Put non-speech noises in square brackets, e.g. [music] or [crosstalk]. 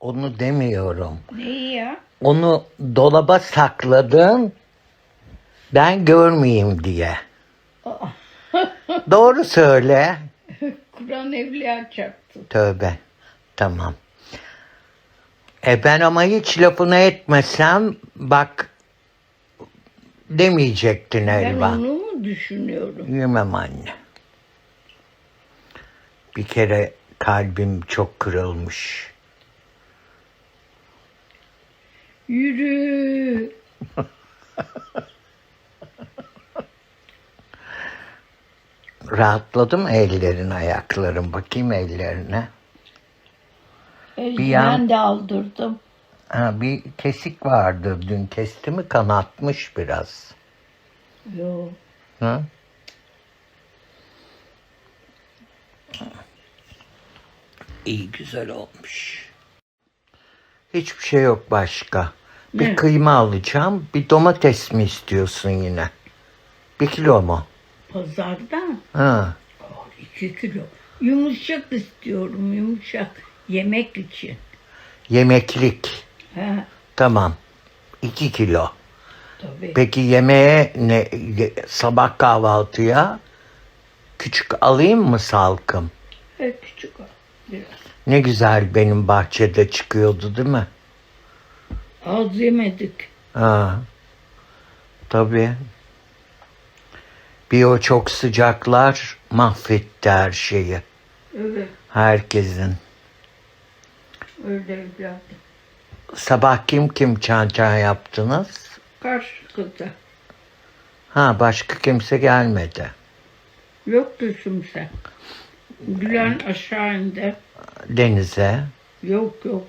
Onu demiyorum. Neyi ya? Onu dolaba sakladın. Ben görmeyeyim diye. [laughs] Doğru söyle. Kur'an evliya çarptı. Tövbe. Tamam. E ben ama hiç lafını etmesem bak demeyecektin Ben Elvan. onu mu düşünüyorum? Yemem anne. Bir kere kalbim çok kırılmış. Yürü. Rahatladım ellerin ayakların. Bakayım ellerine. Eldiven yan- de aldırdım. Ha, bir kesik vardı. Dün kesti mi kanatmış biraz. Yo. Hı? İyi güzel olmuş. Hiçbir şey yok başka. Bir Ne? kıyma alacağım. Bir domates mi istiyorsun yine? Bir kilo mu? Pazardan. Ha. Oh, iki kilo. Yumuşak istiyorum yumuşak. Yemek için. Yemeklik. Ha, Tamam. İki kilo. tabii. Peki yemeğe ne sabah kahvaltıya küçük alayım mı salkım? E, küçük al. Ne güzel benim bahçede çıkıyordu değil mi? Az yemedik. Ha. Tabii. Bir o çok sıcaklar mahvetti her şeyi. Evet. Herkesin. Öyle evladım. Sabah kim kim çan çan yaptınız? Karşı kıza. Ha başka kimse gelmedi. Yoktu kimse. Gülen aşağı indi. Denize. Yok yok.